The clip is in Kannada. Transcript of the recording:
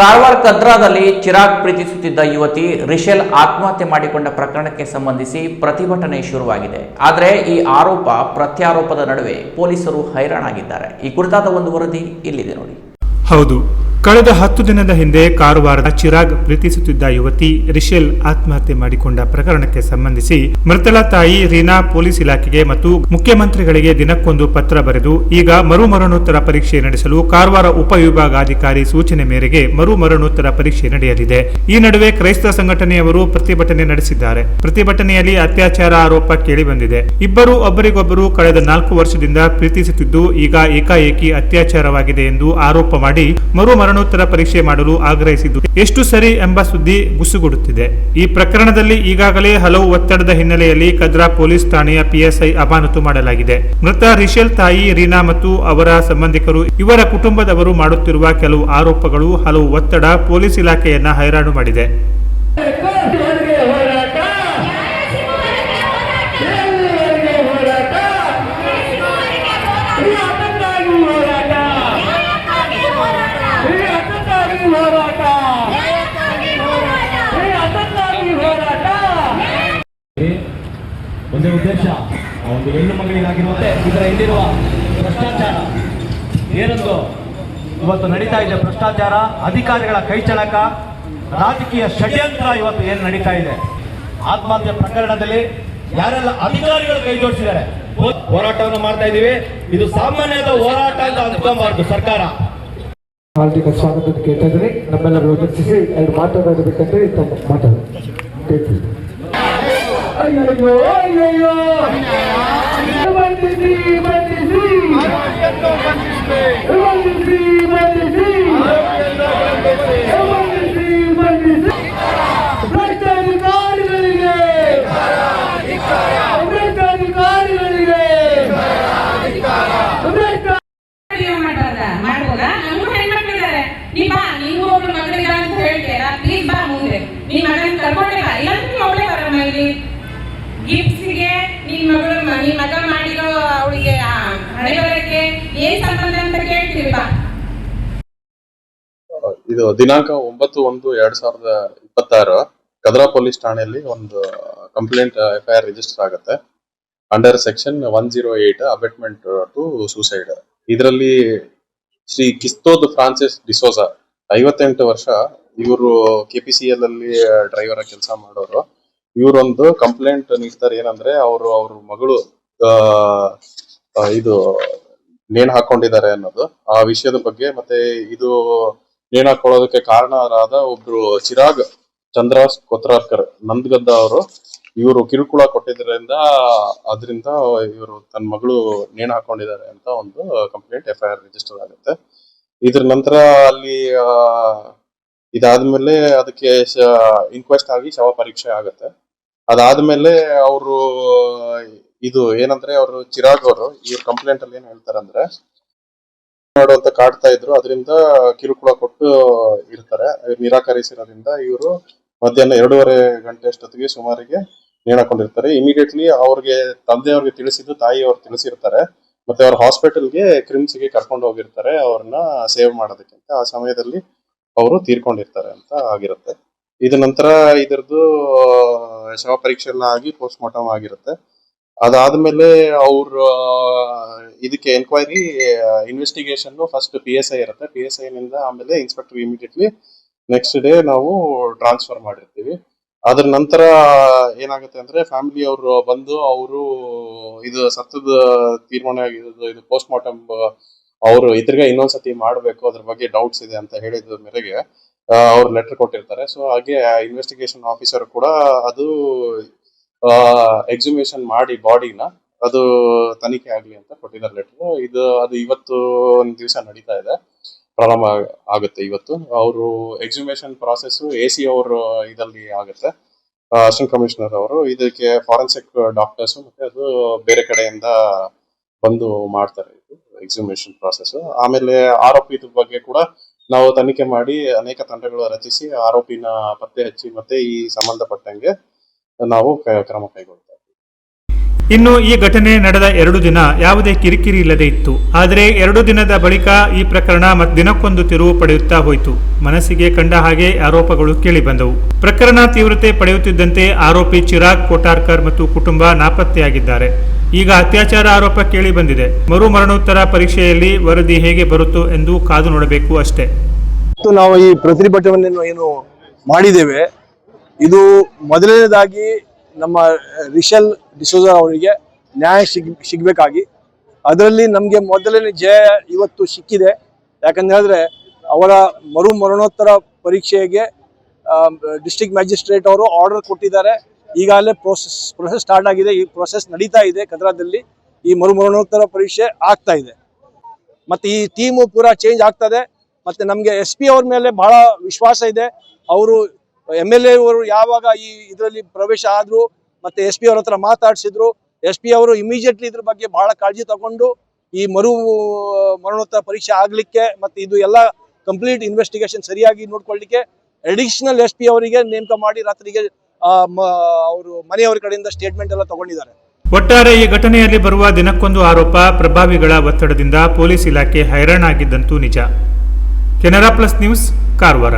ಕಾರವಾರ ಕದ್ರಾದಲ್ಲಿ ಚಿರಾಗ್ ಪ್ರೀತಿಸುತ್ತಿದ್ದ ಯುವತಿ ರಿಷೆಲ್ ಆತ್ಮಹತ್ಯೆ ಮಾಡಿಕೊಂಡ ಪ್ರಕರಣಕ್ಕೆ ಸಂಬಂಧಿಸಿ ಪ್ರತಿಭಟನೆ ಶುರುವಾಗಿದೆ. ಆದರೆ ಈ ಆರೋಪ ಪ್ರತ್ಯಾರೋಪದ ನಡುವೆ ಪೊಲೀಸರು ಹೈರಾಣಾಗಿದ್ದಾರೆ. ಈ ಕುರಿತಾದ ಒಂದು ವರದಿ ಇಲ್ಲಿದೆ ನೋಡಿ. ಹೌದು. ಕಳೆದ ಹತ್ತು ದಿನದ ಹಿಂದೆ ಕಾರವಾರದ ಚಿರಾಗ್ ಪ್ರೀತಿಸುತ್ತಿದ್ದ ಯುವತಿ ರಿಶೆಲ್ ಆತ್ಮಹತ್ಯೆ ಮಾಡಿಕೊಂಡ ಪ್ರಕರಣಕ್ಕೆ ಸಂಬಂಧಿಸಿ ಮೃತಳ ತಾಯಿ ರೀನಾ ಪೊಲೀಸ್ ಇಲಾಖೆಗೆ ಮತ್ತು ಮುಖ್ಯಮಂತ್ರಿಗಳಿಗೆ ದಿನಕ್ಕೊಂದು ಪತ್ರ ಬರೆದು ಈಗ ಮರುಮರಣೋತ್ತರ ಪರೀಕ್ಷೆ ನಡೆಸಲು ಕಾರವಾರ ಉಪವಿಭಾಗಾಧಿಕಾರಿ ಸೂಚನೆ ಮೇರೆಗೆ ಮರುಮರಣೋತ್ತರ ಪರೀಕ್ಷೆ ನಡೆಯಲಿದೆ. ಈ ನಡುವೆ ಕ್ರೈಸ್ತ ಸಂಘಟನೆಯವರು ಪ್ರತಿಭಟನೆ ನಡೆಸಿದ್ದಾರೆ. ಪ್ರತಿಭಟನೆಯಲ್ಲಿ ಅತ್ಯಾಚಾರ ಆರೋಪ ಕೇಳಿಬಂದಿದೆ. ಇಬ್ಬರು ಒಬ್ಬರಿಗೊಬ್ಬರು ಕಳೆದ ನಾಲ್ಕು ವರ್ಷದಿಂದ ಪ್ರೀತಿಸುತ್ತಿದ್ದು ಈಗ ಏಕಾಏಕಿ ಅತ್ಯಾಚಾರವಾಗಿದೆ ಎಂದು ಆರೋಪ ಮಾಡಿ ಮರು ಮರಣೋತ್ತರ ಪರೀಕ್ಷೆ ಮಾಡಲು ಆಗ್ರಹಿಸಿದ್ದು. ಎಷ್ಟು ಸರಿ ಎಂಬ ಸುದ್ದಿ ಗುಸುಗುಡುತ್ತಿದೆ. ಈ ಪ್ರಕರಣದಲ್ಲಿ ಈಗಾಗಲೇ ಹಲವು ಒತ್ತಡದ ಹಿನ್ನೆಲೆಯಲ್ಲಿ ಕದ್ರಾ ಪೊಲೀಸ್ ಠಾಣೆಯ ಪಿಎಸ್ಐ ಅಮಾನತು ಮಾಡಲಾಗಿದೆ. ಮೃತ ರಿಷೆಲ್ ತಾಯಿ ರೀನಾ ಮತ್ತು ಅವರ ಸಂಬಂಧಿಕರು, ಇವರ ಕುಟುಂಬದವರು ಮಾಡುತ್ತಿರುವ ಕೆಲವು ಆರೋಪಗಳು ಹಲವು ಒತ್ತಡ ಪೊಲೀಸ್ ಇಲಾಖೆಯನ್ನ ಹೈರಾಣು ಮಾಡಿದೆ ಎಲ್ಲಿವರೆಗೆ ಹೋರಾಟ ಎಲ್ಲಿವರೆಗೆ ಹೋರಾಟ ಈ ಹಠಕ್ಕಾಗಿ ಹೋರಾಟ ಈ ಹಠಕ್ಕಾಗಿ ಹೋರಾಟ ಈ ಹಠಕ್ಕಾಗಿ ಹೋರಾಟ ಒಂದೇ ಉದ್ದೇಶ ಆ ಒಂದು ಹೆಣ್ಣು ಮಗಳಿಗಾಗಿರುವಂತೆ ಇದರ ಹಿಂದಿರುವ ಭ್ರಷ್ಟಾಚಾರ. ಏನೊಂದು? ಇವತ್ತು ನಡೀತಾ ಇದೆ ಭ್ರಷ್ಟಾಚಾರ. ಅಧಿಕಾರಿಗಳ ಕೈಚಳಕ ರಾಜಕೀಯ ಷಡ್ಯಂತ್ರ ಇವತ್ತು ಏನು ನಡೀತಾ ಇದೆ? ಆತ್ಮಹತ್ಯೆ ಪ್ರಕರಣದಲ್ಲಿ ಯಾರೆಲ್ಲ ಅಧಿಕಾರಿಗಳು ಕೈ ಜೋಡಿಸಿದ್ದಾರೆ? ಹೋರಾಟವನ್ನು ಮಾಡ್ತಾ ಇದ್ದೀವಿ. ಇದು ಸಾಮಾನ್ಯದ ಹೋರಾಟ ಅಂತ ಅಂದ್ಕೊಬಾರ್ದು ಸರ್ಕಾರ. ಹಾರ್ದಿಕ ಸ್ವಾಗತ ಕೇಳ್ತಾ ಇದ್ದೀನಿ ನಮ್ಮೆಲ್ಲರೂ ಚರ್ಚಿಸಿ ಎರಡು ಮಾತನಾಡಬೇಕಂದ್ರೆ ತಮ್ಮ ಮಾತಾಡಿ అయ్యో అయ్యో బండి శ్రీ బండి శ్రీ. బండి శ్రీ. ನಿನ್ ಮಗಳು ನಿನ್ ಮಗ ಮಾಡಿರೋ ಅವಳಿಗೆ ಹಣೆ ಬರಕ್ಕೆ ಏನ್ ಸಂಬಂಧ ಅಂತ ಕೇಳ್ತೀವಿ ಬಾ. ಇದು ದಿನಾಂಕ ಒಂಬತ್ತು ಒಂದು ಎರಡ್ ಸಾವಿರದ ಇಪ್ಪತ್ತಾರು. ಕದ್ರಾ ಪೊಲೀಸ್ ಠಾಣೆಯಲ್ಲಿ ಒಂದು ಕಂಪ್ಲೇಂಟ್ ಎಫ್ ಆರ್ ರಿಜಿಸ್ಟರ್ ಆಗುತ್ತೆ. Under section one zero eight abetment to suicide ಇದರಲ್ಲಿ ಶ್ರೀ ಕಿಸ್ತೋದ್ ಫ್ರಾನ್ಸಿಸ್ ಡಿಸೋಸಾ ಐವತ್ತೆಂಟು ವರ್ಷ ಇವರು ಕೆ ಪಿ ಸಿ ಎಲ್ ಅಲ್ಲಿ ಡ್ರೈವರ್ ಕೆಲಸ ಮಾಡೋರು. ಇವರೊಂದು ಕಂಪ್ಲೇಂಟ್ ನೀಡ್ತಾರೆ ಏನಂದ್ರೆ ಅವರು, ಅವ್ರ ಮಗಳು ಇದು, ನೇಣು ಹಾಕೊಂಡಿದ್ದಾರೆ ಅನ್ನೋದು. ಆ ವಿಷಯದ ಬಗ್ಗೆ ಮತ್ತೆ ಇದು ನೇಣು ಹಾಕೊಳ್ಳೋದಕ್ಕೆ ಕಾರಣರಾದ ಒಬ್ರು ಚಿರಾಗ್ ಚಂದ್ರಾಸ್ ಕೊತ್ರಾರ್ಕರ್, ನಂದ್ಗದ್ದ ಅವರು. ಇವರು ಕಿರುಕುಳ ಕೊಟ್ಟಿದ್ದರಿಂದ ಅದರಿಂದ ಇವರು ತನ್ನ ಮಗಳು ನೇಣು ಹಾಕೊಂಡಿದ್ದಾರೆ ಅಂತ ಒಂದು complaint F I R register ಆಗುತ್ತೆ. ಇದ್ರ ನಂತರ ಅಲ್ಲಿ ಇದಾದ್ಮೇಲೆ ಅದಕ್ಕೆ ಇನ್ಕ್ವೆಸ್ಟ್ ಆಗಿ ಶವ ಪರೀಕ್ಷೆ ಆಗುತ್ತೆ. ಅದಾದ್ಮೇಲೆ ಅವರು, ಇದು ಏನಂದ್ರೆ ಅವರು ಚಿರಾಗ್ ಅವರು ಇವ್ರ ಕಂಪ್ಲೇಂಟ್ ಅಲ್ಲಿ ಏನ್ ಹೇಳ್ತಾರಂದ್ರೆ, ಮಾಡುವಂತ ಕಾಡ್ತಾ ಇದ್ರು, ಅದರಿಂದ ಕಿರುಕುಳ ಕೊಟ್ಟು ಇರ್ತಾರೆ. ನಿರಾಕರಿಸಿರೋದ್ರಿಂದ ಇವರು ಮಧ್ಯಾಹ್ನ ಎರಡೂವರೆ ಗಂಟೆ ಅಷ್ಟೊತ್ತಿಗೆ ಸುಮಾರಿಗೆ ನೇಣಕೊಂಡಿರ್ತಾರೆ. ಇಮಿಡಿಯೇಟ್ಲಿ ಅವ್ರಿಗೆ ತಂದೆಯವ್ರಿಗೆ ತಿಳಿಸಿದ್ದು ತಾಯಿ ಅವ್ರು ತಿಳಿಸಿರ್ತಾರೆ. ಮತ್ತೆ ಅವ್ರ ಹಾಸ್ಪಿಟಲ್ಗೆ ಕ್ರಿಮ್ಸ್ಗೆ ಕರ್ಕೊಂಡು ಹೋಗಿರ್ತಾರೆ, ಅವ್ರನ್ನ ಸೇವ್ ಮಾಡೋದಕ್ಕಿಂತ ಆ ಸಮಯದಲ್ಲಿ ಅವರು ತೀರ್ಕೊಂಡಿರ್ತಾರೆ ಅಂತ ಆಗಿರುತ್ತೆ. ಇದ ನಂತರ ಇದರದ್ದು ಶವ ಪರೀಕ್ಷೆ ಎಲ್ಲ ಆಗಿ ಪೋಸ್ಟ್ ಮಾರ್ಟಮ್ ಆಗಿರುತ್ತೆ. ಅದಾದ್ಮೇಲೆ ಅವ್ರ ಇದಕ್ಕೆ enquiry investigation first P S I ಇರುತ್ತೆ. ಪಿ ಎಸ್ ಐ ನಿಂದ ಆಮೇಲೆ ಇನ್ಸ್ಪೆಕ್ಟರ್ ಇಮಿಡಿಯೇಟ್ಲಿ ನೆಕ್ಸ್ಟ್ ಡೇ ನಾವು ಟ್ರಾನ್ಸ್ಫರ್ ಮಾಡಿರ್ತೀವಿ. ಅದ್ರ ನಂತರ ಏನಾಗುತ್ತೆ ಅಂದ್ರೆ ಫ್ಯಾಮಿಲಿ ಅವರು ಬಂದು, ಅವರು ಇದು ಸತ್ತದ ತೀರ್ಮಾನ ಆಗಿರೋದು ಇದು ಪೋಸ್ಟ್ ಮಾರ್ಟಮ್ ಅವರು ಇದ್ರಿಗೆ ಇನ್ನೊಂದ್ಸತಿ ಮಾಡಬೇಕು, ಅದ್ರ ಬಗ್ಗೆ ಡೌಟ್ಸ್ ಇದೆ ಅಂತ ಹೇಳಿದ ಮೇರೆಗೆ ಅವ್ರು ಲೆಟರ್ ಕೊಟ್ಟಿರ್ತಾರೆ. ಸೊ ಹಾಗೆ ಇನ್ವೆಸ್ಟಿಗೇಷನ್ ಆಫೀಸರ್ ಕೂಡ ಅದು ಎಕ್ಸಿಮೇಷನ್ ಮಾಡಿ ಬಾಡಿನ ಅದು ತನಿಖೆ ಆಗಲಿ ಅಂತ ಕೊಟ್ಟಿದ್ದಾರೆ ಲೆಟರ್ ಇದು, ಅದು ಇವತ್ತು ಒಂದು ದಿವಸ ನಡೀತಾ ಇದೆ. ಪ್ರಾರಂಭ ಆಗುತ್ತೆ ಇವತ್ತು. ಅವರು ಎಕ್ಸಿಮೇಷನ್ ಪ್ರಾಸೆಸ್ ಎ ಸಿ ಅವರು ಇದರಲ್ಲಿ ಆಗುತ್ತೆ. ಅಸಿಸ್ಟೆಂಟ್ ಕಮಿಷನರ್ ಅವರು. ಇದಕ್ಕೆ ಫಾರೆನ್ಸಿಕ್ ಡಾಕ್ಟರ್ಸ್ ಮತ್ತೆ ಅದು ಬೇರೆ ಕಡೆಯಿಂದ ಬಂದು ಮಾಡ್ತಾರೆ. ಇದು ಎಕ್ಸಿಮೇಷನ್ ಪ್ರಾಸೆಸ್ ಆಮೇಲೆ ಆರೋಪಿದ ಬಗ್ಗೆ ಕೂಡ ನಾವು ತನಿಖೆ ಮಾಡಿ ಅನೇಕ ತಂಡಗಳು ರಚಿಸಿ ಆರೋಪಿನ ಪತ್ತೆ ಹಚ್ಚಿ ಮತ್ತೆ ಈ ಸಂಬಂಧಪಟ್ಟಂಗೆ ನಾವು ಕ್ರಮ ಕೈಗೊಳ್ತೇವೆ. ಇನ್ನು ಈ ಘಟನೆ ನಡೆದ ಎರಡು ದಿನ ಯಾವುದೇ ಕಿರಿಕಿರಿ ಇಲ್ಲದೆ ಇತ್ತು. ಆದರೆ ಎರಡು ದಿನದ ಬಳಿಕ ಈ ಪ್ರಕರಣ ಮತ್ ದಿನಕ್ಕೊಂದು ತಿರುವು ಪಡೆಯುತ್ತಾ ಹೋಯಿತು. ಮನಸ್ಸಿಗೆ ಕಂಡ ಹಾಗೆ ಆರೋಪಗಳು ಕೇಳಿಬಂದವು ಪ್ರಕರಣ ತೀವ್ರತೆ ಪಡೆಯುತ್ತಿದ್ದಂತೆ ಆರೋಪಿ ಚಿರಾಗ್ ಕೋಟಾರ್ಕರ್ ಮತ್ತು ಕುಟುಂಬ ನಾಪತ್ತೆಯಾಗಿದ್ದಾರೆ. ಈಗ ಅತ್ಯಾಚಾರ ಆರೋಪ ಕೇಳಿ ಬಂದಿದೆ. ಮರು ಮರಣೋತ್ತರ ಪರೀಕ್ಷೆಯಲ್ಲಿ ವರದಿ ಹೇಗೆ ಬರುತ್ತೋ ಎಂದು ಕಾದು ನೋಡಬೇಕು ಅಷ್ಟೇ. ನಾವು ಈ ಪ್ರತಿಭಟನೆ ಏನು ಮಾಡಿದ್ದೇವೆ, ಇದು ಮೊದಲನೇದಾಗಿ ನಮ್ಮ ರಿಷಲ್ ಡಿಸೋಜ ಅವರಿಗೆ ನ್ಯಾಯ ಸಿಗ್, ಸಿಗಬೇಕಾಗಿ. ಅದರಲ್ಲಿ ನಮಗೆ ಮೊದಲನೇ ಜಯ ಇವತ್ತು ಸಿಕ್ಕಿದೆ. ಯಾಕಂತ ಹೇಳಿದ್ರೆ ಅವರ ಮರು ಮರಣೋತ್ತರ ಪರೀಕ್ಷೆಗೆ ಡಿಸ್ಟ್ರಿಕ್ಟ್ ಮ್ಯಾಜಿಸ್ಟ್ರೇಟ್ ಅವರು ಆರ್ಡರ್ ಕೊಟ್ಟಿದ್ದಾರೆ. ಈಗಾಗಲೇ ಪ್ರೋಸೆಸ್, ಪ್ರೊಸೆಸ್ ಸ್ಟಾರ್ಟ್ ಆಗಿದೆ. ಈ ಪ್ರೊಸೆಸ್ ನಡೀತಾ ಇದೆ. ಕದ್ರಾದಲ್ಲಿ ಈ ಮರು ಮರಣೋತ್ತರ ಪರೀಕ್ಷೆ ಆಗ್ತಾ ಇದೆ. ಮತ್ತೆ ಈ ಟೀಮು ಪೂರಾ ಚೇಂಜ್ ಆಗ್ತದೆ. ಮತ್ತೆ ನಮಗೆ ಎಸ್ ಪಿ ಅವ್ರ ಮೇಲೆ ಬಹಳ ವಿಶ್ವಾಸ ಇದೆ. ಅವರು ಎಂ ಎಲ್ ಎ ಅವರು ಯಾವಾಗ ಈ ಇದರಲ್ಲಿ ಪ್ರವೇಶ ಆದ್ರು ಮತ್ತೆ ಎಸ್ ಪಿ ಅವ್ರ ಹತ್ರ ಮಾತಾಡಿಸಿದ್ರು ಎಸ್ ಪಿ ಅವರು ಇಮಿಡಿಯೇಟ್ಲಿ ಇದ್ರ ಬಗ್ಗೆ ಬಹಳ ಕಾಳಜಿ ತಗೊಂಡು ಈ ಮರು, ಮರಣೋತ್ತರ ಪರೀಕ್ಷೆ ಆಗ್ಲಿಕ್ಕೆ ಮತ್ತೆ ಇದು ಎಲ್ಲ ಕಂಪ್ಲೀಟ್ ಇನ್ವೆಸ್ಟಿಗೇಷನ್ ಸರಿಯಾಗಿ ನೋಡ್ಕೊಳ್ಳಿಕ್ಕೆ ಅಡಿಷನಲ್ ಎಸ್ ಪಿ ಅವರಿಗೆ ನೇಮಕ ಮಾಡಿ ರಾತ್ರಿಗೆ ಅವರು ಮನೆಯವರ ಕಡೆಯಿಂದ ಸ್ಟೇಟ್ಮೆಂಟ್ ಎಲ್ಲ ತಗೊಂಡಿದ್ದಾರೆ. ಒಟ್ಟಾರೆ ಈ ಘಟನೆಯಲ್ಲಿ ಬರುವ ದಿನಕ್ಕೊಂದು ಆರೋಪ ಪ್ರಭಾವಿಗಳ ಒತ್ತಡದಿಂದ ಪೊಲೀಸ್ ಇಲಾಖೆ ಹೈರಾಣಾಗಿದ್ದಂತೂ ನಿಜ. Canara plus news, Karwar.